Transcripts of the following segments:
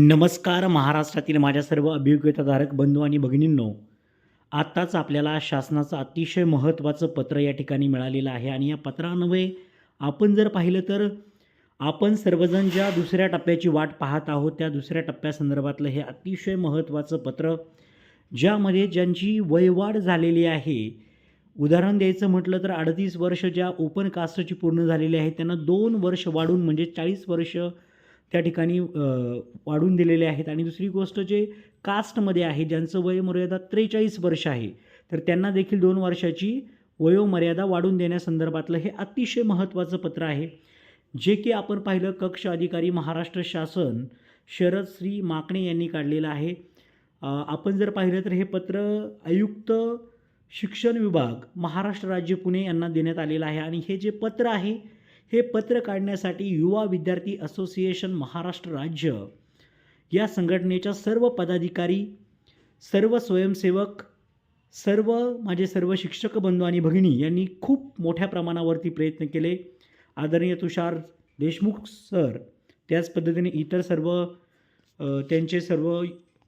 नमस्कार महाराष्ट्रातील माझ्या सर्व अभियोग्यताधारक बंधू आणि भगिनींनो आत्ताच आपल्याला शासनाचं अतिशय महत्त्वाचं पत्र या ठिकाणी मिळालेलं आहे आणि या पत्रान्वये आपण जर पाहिलं तर आपण सर्वजण ज्या दुसऱ्या टप्प्याची वाट पाहत आहोत त्या दुसऱ्या टप्प्यासंदर्भातलं हे अतिशय महत्त्वाचं पत्र ज्यामध्ये ज्यांची वयवाढ झालेली आहे. उदाहरण द्यायचं म्हटलं तर अडतीस वर्ष ज्या ओपन कास्टची पूर्ण झालेली आहे त्यांना दोन वर्ष वाढून म्हणजे चाळीस वर्ष त्या ठिकाणी वाढून दिलेले आहेत. आणि दुसरी गोष्ट जे कास्टमध्ये आहे ज्यांचं वयोमर्यादा त्रेचाळीस वर्ष आहे तर त्यांना देखील दोन वर्षाची वयोमर्यादा वाढून देण्यासंदर्भातलं हे अतिशय महत्त्वाचं पत्र आहे. जे की आपण पाहिलं कक्ष अधिकारी महाराष्ट्र शासन शरद श्री माकणे यांनी काढलेलं आहे. आपण जर पाहिलं तर हे पत्र आयुक्त शिक्षण विभाग महाराष्ट्र राज्य पुणे यांना देण्यात आलेलं आहे. आणि हे जे पत्र आहे हे पत्र काढण्यासाठी युवा विद्यार्थी असोसिएशन महाराष्ट्र राज्य या संघटनेच्या सर्व पदाधिकारी सर्व स्वयंसेवक सर्व माझे सर्व शिक्षक बंधू आणि भगिनी यांनी खूप मोठ्या प्रमाणावरती प्रयत्न केले. आदरणीय तुषार देशमुख सर त्याच पद्धतीने इतर सर्व त्यांचे सर्व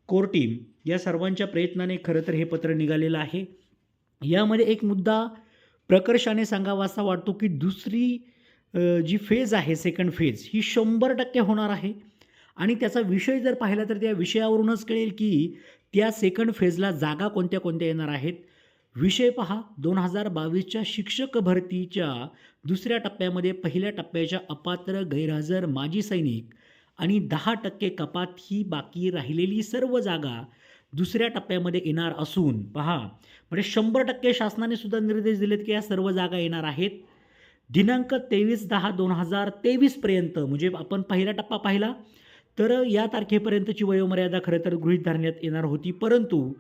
कोर टीम या सर्वांच्या प्रयत्नाने खरं तर हे पत्र निघालेलं आहे. यामध्ये एक मुद्दा प्रकर्षाने सांगावा असा वाटतो की दुसरी जी फेज आहे सेकंड फेज ही शंभर टक्के होणार आहे. आणि त्याचा विषय जर पाहिला तर त्या विषयावरूनच कळेल की त्या सेकंड फेजला जागा कोणत्या कोणत्या येणार आहेत. विषय पहा दोन हजार बावीसच्या शिक्षक भरतीच्या दुसऱ्या टप्प्यामध्ये पहिल्या टप्प्याच्या अपात्र गैरहजर माजी सैनिक आणि दहा टक्के कपात ही बाकी राहिलेली सर्व जागा दुसऱ्या टप्प्यामध्ये येणार असून पहा. म्हणजे शंभर टक्के शासनाने सुद्धा निर्देश दिलेत की या सर्व जागा येणार आहेत. दिनांक तेवीस दहा दोन हजार तेवीसपर्यंत म्हणजे आपण पहिला टप्पा पाहिला तर या तारखेपर्यंतची वयोमर्यादा खरं तर गृहीत धरण्यात येणार होती. परंतु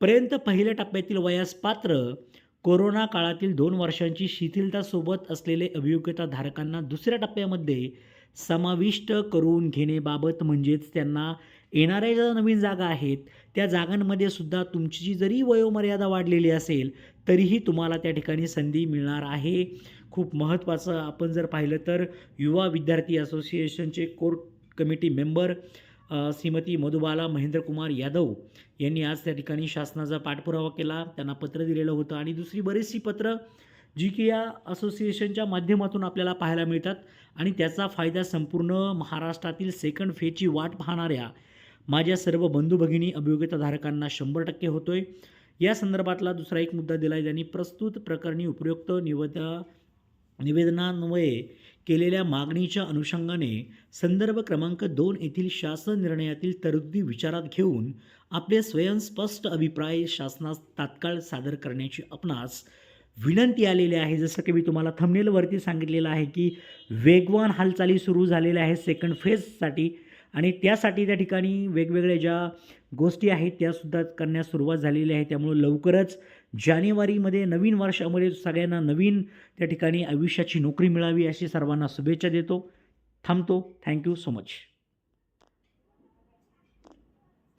पर्यंत पहिल्या टप्प्यातील वयास पात्र कोरोना काळातील दोन वर्षांची शिथिलतासोबत असलेले अभियोग्यताधारकांना दुसऱ्या टप्प्यामध्ये समाविष्ट करून घेणेबाबत म्हणजेच त्यांना येणाऱ्या ज्या नवीन जागा आहेत त्या जागांमध्ये सुद्धा तुमची जरी वयोमर्यादा वाढलेली असेल तरीही तुम्हाला त्या ठिकाणी संधी मिळणार आहे. खूप महत्त्वाचं आपण जर पाहिलं तर युवा विद्यार्थी असोसिएशनचे core committee member Shrimati Madhubala Mahendrakumar Yadav यांनी आज त्या ठिकाणी शासनाचा पाठपुरावा केला. त्यांना पत्र दिलेलं होतं आणि दुसरी बरीचशी पत्र जी की या असोसिएशनच्या माध्यमातून आपल्याला पाहायला मिळतात आणि त्याचा फायदा संपूर्ण महाराष्ट्रातील सेकंड फेजची वाट पाहणाऱ्या माझ्या सर्व बंधू भगिनी अभियोग्यताधारकांना शंभर टक्के होतोय. या संदर्भातला दुसरा एक मुद्दा दिला आहे त्यांनी प्रस्तुत प्रकरणी उपयुक्त निवदा निवेदनान्वये केलेल्या मागणीच्या अनुषंगाने संदर्भ क्रमांक दोन येथील शासन निर्णयातील तरतुदी विचारात घेऊन आपले स्वयंस्पष्ट अभिप्राय शासनास तात्काळ सादर करण्याची आपणास विनंती आलेली आहे. जसं की मी तुम्हाला थंबनेलवरती सांगितलेलं आहे की वेगवान हालचाली सुरू झालेल्या आहेत. सेकंड फेजसाठी आणि त्यासाठी त्या ठिकाणी वेगवेगळ्या ज्या गोष्टी आहेत त्यासुद्धा करण्यास सुरुवात झालेली आहे. त्यामुळे लवकरच जानेवारीमध्ये नवीन वर्षामध्ये सगळ्यांना नवीन त्या ठिकाणी आयुष्याची नोकरी मिळावी अशी सर्वांना शुभेच्छा देतो. थांबतो. Thank you so much